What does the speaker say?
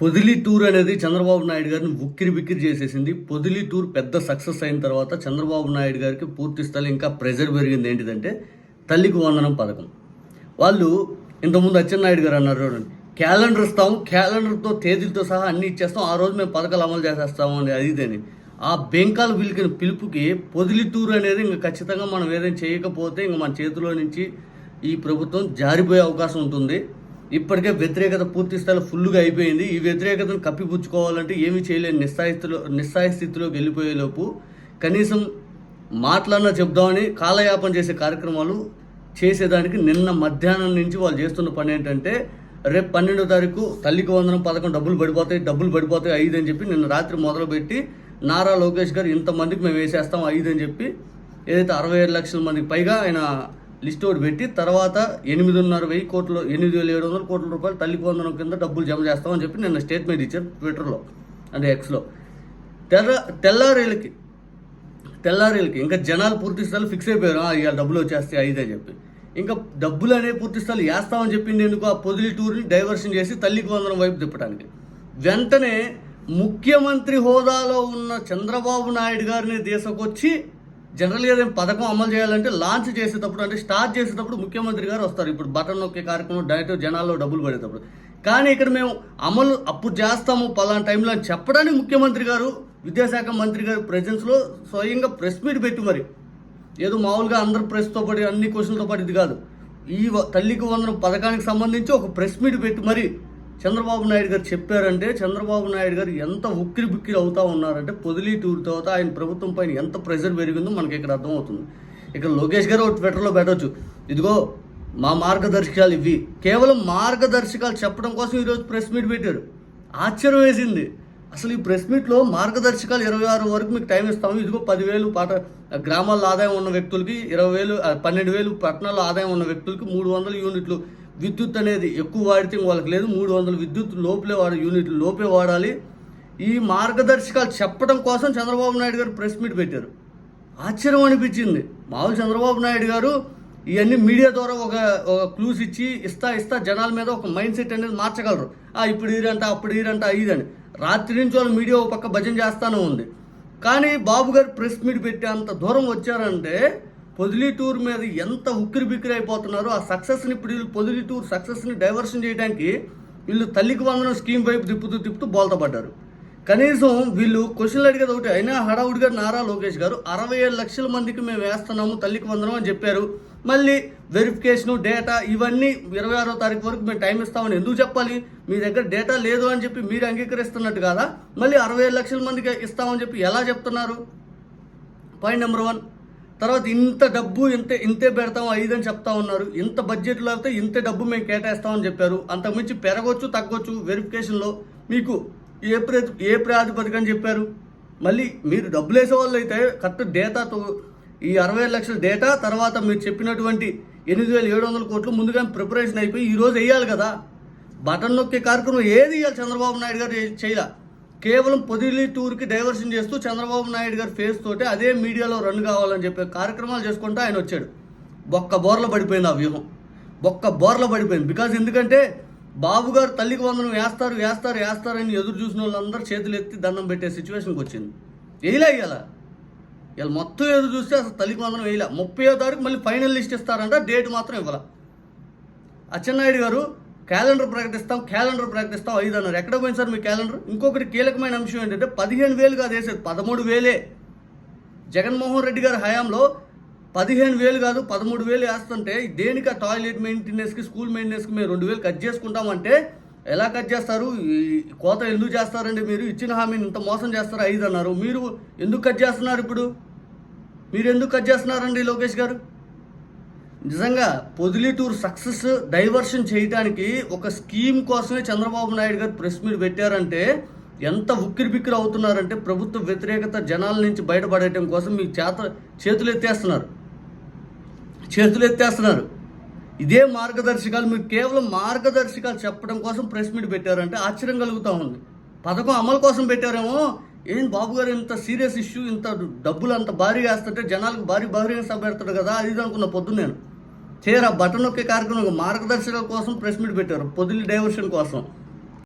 Podili tour అనేది చంద్రబాబు నాయుడు గారిని ఉక్కిరి బిక్కిరి చేసేసింది. పొదిలి టూర్ పెద్ద సక్సెస్ అయిన తర్వాత చంద్రబాబు నాయుడు గారికి పూర్తి స్థాయి ఇంకా ప్రెజర్ పెరిగింది. ఏంటిదంటే తల్లికి వందనం పథకం. వాళ్ళు ఇంతకుముందు అచ్చెన్నాయుడు గారు అన్నారు చూడండి క్యాలెండర్ ఇస్తాం క్యాలెండర్తో తేదీలతో సహా అన్ని ఇచ్చేస్తాం ఆ రోజు మేము పథకాలు అమలు చేసేస్తాము అని అది ఇదని ఆ బెంకాల్ పిలికిన పిలుపుకి పొదిలి టూర్ అనేది ఇంకా ఖచ్చితంగా మనం ఏదైనా చేయకపోతే ఇంకా మన చేతిలో నుంచి ఈ ప్రభుత్వం జారిపోయే అవకాశం ఉంటుంది. ఇప్పటికే వ్యతిరేకత పూర్తి స్థాయిలో ఫుల్గా అయిపోయింది. ఈ వ్యతిరేకతను కప్పిపుచ్చుకోవాలంటే ఏమీ చేయలేని నిస్సాయిస్థితిలో నిస్సాయ స్థితిలోకి వెళ్ళిపోయేలోపు కనీసం మాట్లాడిన చెప్దామని కాలయాపన చేసే కార్యక్రమాలు చేసేదానికి నిన్న మధ్యాహ్నం నుంచి వాళ్ళు చేస్తున్న పని ఏంటంటే రేపు పన్నెండో తారీఖు తల్లికి వందనం పథకం డబ్బులు పడిపోతాయి డబ్బులు పడిపోతాయి ఐదు అని చెప్పి నిన్న రాత్రి మొదలుపెట్టి నారా లోకేష్ గారు ఇంతమందికి మేము వేసేస్తాం ఐదు అని చెప్పి ఏదైతే అరవై ఏడు లక్షల మందికి పైగా ఆయన లిస్ట్ ఒకటి పెట్టి తర్వాత ఎనిమిదిన్నర వెయ్యి కోట్లు ఎనిమిది వేల ఏడు వందల కోట్ల రూపాయలు తల్లి పొందడం కింద డబ్బులు జమ చేస్తామని చెప్పి నిన్న స్టేట్మెంట్ ఇచ్చారు ట్విట్టర్లో అంటే ఎక్స్లో తెల్ల తెల్లారేళ్ళకి తెల్లారేళ్ళకి ఇంకా జనాలు పూర్తి స్థాయిలో ఫిక్స్ అయిపోయారు. ఇవాళ డబ్బులు వచ్చేస్తాయి ఐదు చెప్పి. ఇంకా డబ్బులు అనే పూర్తి వేస్తామని చెప్పింది ఎందుకు? ఆ పొదిలి టూర్ని డైవర్షన్ చేసి తల్లికి వందనం వైపు తిప్పడానికి. వెంటనే ముఖ్యమంత్రి హోదాలో ఉన్న చంద్రబాబు నాయుడు గారిని తీసుకొచ్చి జనరల్గా ఏదైనా పథకం అమలు చేయాలంటే లాంచ్ చేసేటప్పుడు అంటే స్టార్ట్ చేసేటప్పుడు ముఖ్యమంత్రి గారు వస్తారు. ఇప్పుడు బటన్ నొక్కే కార్యక్రమం డైరెక్ట్ జనాల్లో డబ్బులు పడేటప్పుడు. కానీ ఇక్కడ మేము అమలు అప్పుడు చేస్తాము పలానా టైంలో అని చెప్పడానికి ముఖ్యమంత్రి గారు విద్యాశాఖ మంత్రి గారి ప్రజెన్స్లో స్వయంగా ప్రెస్ మీట్ పెట్టి మరి. ఏదో మామూలుగా అందరు ప్రెస్తో పాటు అన్ని క్వశ్చన్లతో పాటు ఇది కాదు. ఈ తల్లికి వందనం పథకానికి సంబంధించి ఒక ప్రెస్ మీట్ పెట్టి మరి చంద్రబాబు నాయుడు గారు చెప్పారంటే చంద్రబాబు నాయుడు గారు ఎంత ఉక్కిరి బిక్కిరి అవుతా ఉన్నారంటే పొదిలి టూర్ తర్వాత ఆయన ప్రభుత్వం పైన ఎంత ప్రెషర్ పెరిగిందో మనకి ఇక్కడ అర్థమవుతుంది. ఇక్కడ లోకేష్ గారు ఒక ట్విట్టర్లో పెట్టవచ్చు ఇదిగో మా మార్గదర్శకాలు ఇవి. కేవలం మార్గదర్శకాలు చెప్పడం కోసం ఈరోజు ప్రెస్ మీట్ పెట్టారు. ఆశ్చర్యం వేసింది. అసలు ఈ ప్రెస్ మీట్లో మార్గదర్శకాలు ఇరవై ఆరు వరకు మీకు టైం ఇస్తాము. ఇదిగో పదివేలు పాట గ్రామాల్లో ఆదాయం ఉన్న వ్యక్తులకి ఇరవై వేలు పన్నెండు వేలు పట్టణాల్లో ఆదాయం ఉన్న వ్యక్తులకి మూడు వందల యూనిట్లు విద్యుత్ అనేది ఎక్కువ వాడితే వాళ్ళకి లేదు. మూడు వందల విద్యుత్ లోపలే వాడ యూనిట్ లోపే వాడాలి. ఈ మార్గదర్శకాలు చెప్పడం కోసం చంద్రబాబు నాయుడు గారు ప్రెస్ మీట్ పెట్టారు. ఆశ్చర్యం అనిపించింది. మామూలు చంద్రబాబు నాయుడు గారు ఇవన్నీ మీడియా ద్వారా ఒక ఒక క్లూస్ ఇచ్చి ఇస్తా ఇస్తా జనాల మీద ఒక మైండ్ సెట్ అనేది మార్చగలరు. ఆ ఇప్పుడు ఈరంట అప్పుడు ఈరంట ఇదని రాత్రి నుంచి వాళ్ళు మీడియా ఒక పక్క భజన చేస్తానే ఉంది. కానీ బాబు గారు ప్రెస్ మీట్ పెట్టి అంత దూరం వచ్చారంటే పొదిలి టూర్ మీద ఎంత ఉక్కిరి బిక్కిరి అయిపోతున్నారో ఆ సక్సెస్ని ఇప్పుడు వీళ్ళు పొదిలి టూర్ సక్సెస్ని డైవర్షన్ చేయడానికి వీళ్ళు తల్లికి వందనం స్కీమ్ వైపు తిప్పుతూ తిప్పుతూ బోల్తపడ్డారు. కనీసం వీళ్ళు క్వశ్చన్లు అడిగేది ఒకటి అయినా హడావుడిగా నారా లోకేష్ గారు అరవై ఏడు లక్షల మందికి మేము వేస్తున్నాము తల్లికి వందనం అని చెప్పారు. మళ్ళీ వెరిఫికేషన్ డేటా ఇవన్నీ ఇరవై ఆరో తారీఖు వరకు మేము టైం ఇస్తామని ఎందుకు చెప్పాలి? మీ దగ్గర డేటా లేదు అని చెప్పి మీరు అంగీకరిస్తున్నట్టు కాదా? మళ్ళీ అరవై ఏడు లక్షల మందికి ఇస్తామని చెప్పి ఎలా చెప్తున్నారు? పాయింట్ నెంబర్ వన్ తర్వాత ఇంత డబ్బు ఇంత ఇంతే పెడతాం ఐదని చెప్తా ఉన్నారు. ఇంత బడ్జెట్లో అయితే ఇంత డబ్బు మేము కేటాయిస్తామని చెప్పారు. అంతకుమించి పెరగవచ్చు తగ్గొచ్చు వెరిఫికేషన్లో మీకు ఏ ప్రతి ఏ ప్రాతిపదికన చెప్పారు? మళ్ళీ మీరు డబ్బులు వేసే వాళ్ళు అయితే కరెక్ట్ డేటాతో ఈ అరవై లక్షల డేటా తర్వాత మీరు చెప్పినటువంటి ఎనిమిది వేల ఏడు వందల కోట్లు ముందుగానే ప్రిపరేషన్ అయిపోయి ఈరోజు వేయాలి కదా. బటన్ నొక్కే కార్యక్రమం ఏది ఇవ్వాలి చంద్రబాబు నాయుడు గారు చేయాలి. కేవలం పొదిలి టూర్కి డైవర్షన్ చేస్తూ చంద్రబాబు నాయుడు గారి ఫేస్ తోటి అదే మీడియాలో రన్ కావాలని చెప్పే కార్యక్రమాలు చేసుకుంటూ ఆయన వచ్చాడు. బొక్క బోర్ల పడిపోయింది ఆ వ్యూహం. బొక్క బోర్ల పడిపోయింది. బికాజ్ ఎందుకంటే బాబు గారు తల్లికి వందనం వేస్తారు వేస్తారు వేస్తారు అని ఎదురు చూసిన వాళ్ళందరూ చేతులు ఎత్తి దండం పెట్టే సిచ్యువేషన్కి వచ్చింది. వేయలే ఇవాళ ఇలా మొత్తం ఎదురు చూస్తే అసలు తల్లికి వందనం వేయలే. ముప్పై తారీఖు మళ్ళీ ఫైనల్ లిస్ట్ ఇస్తారంట డేట్ మాత్రం ఇవ్వాల. అచ్చెన్నాయుడు గారు క్యాలెండర్ ప్రకటిస్తాం క్యాలెండర్ ప్రకటిస్తాం ఐదు అన్నారు. ఎక్కడ పోయింది సార్ మీ క్యాలెండర్? ఇంకొకటి కీలకమైన అంశం ఏంటంటే పదిహేను వేలు కాదు వేసేది పదమూడు వేలే. జగన్మోహన్ రెడ్డి గారి హయాంలో పదిహేను వేలు కాదు పదమూడు వేలు వేస్తుంటే దేనికి ఆ టాయిలెట్ మెయింటెనెన్స్కి స్కూల్ మెయింటెనెన్స్కి మేము రెండు వేలు కట్ చేసుకుంటామంటే ఎలా కట్ చేస్తారు? ఈ కోత ఎందుకు చేస్తారండి మీరు? ఇచ్చిన హామీని ఇంత మోసం చేస్తారు? ఐదు అన్నారు. మీరు ఎందుకు కట్ చేస్తున్నారు ఇప్పుడు? మీరు ఎందుకు కట్ చేస్తున్నారండి లోకేష్ గారు? నిజంగా పొదిలి టూర్ సక్సెస్ డైవర్షన్ చేయడానికి ఒక స్కీమ్ కోసమే చంద్రబాబు నాయుడు గారు ప్రెస్ మీట్ పెట్టారంటే ఎంత ఉక్కిరి బిక్కిరి అవుతున్నారంటే ప్రభుత్వ వ్యతిరేకత జనాల నుంచి బయటపడటం కోసం మీ చేత చేతులు ఎత్తేస్తున్నారు చేతులు ఎత్తేస్తున్నారు ఇదే మార్గదర్శకాలు మీరు కేవలం మార్గదర్శకాలు చెప్పడం కోసం ప్రెస్ మీట్ పెట్టారంటే ఆశ్చర్యం కలుగుతూ ఉంది. పథకం అమలు కోసం పెట్టారేమో. ఏం బాబు గారు ఇంత సీరియస్ ఇష్యూ ఇంత డబ్బులు అంత భారీగా వేస్తుంటే జనాలకు భారీ భారీగా సభ పెడతాడు కదా అది ఇది అనుకున్న పొద్దున్న నేను తీరా బటన్ నొక్కే కార్యక్రమం మార్గదర్శకాల కోసం ప్రెస్ మీట్ పెట్టారు. పొదిలి డైవర్షన్ కోసం.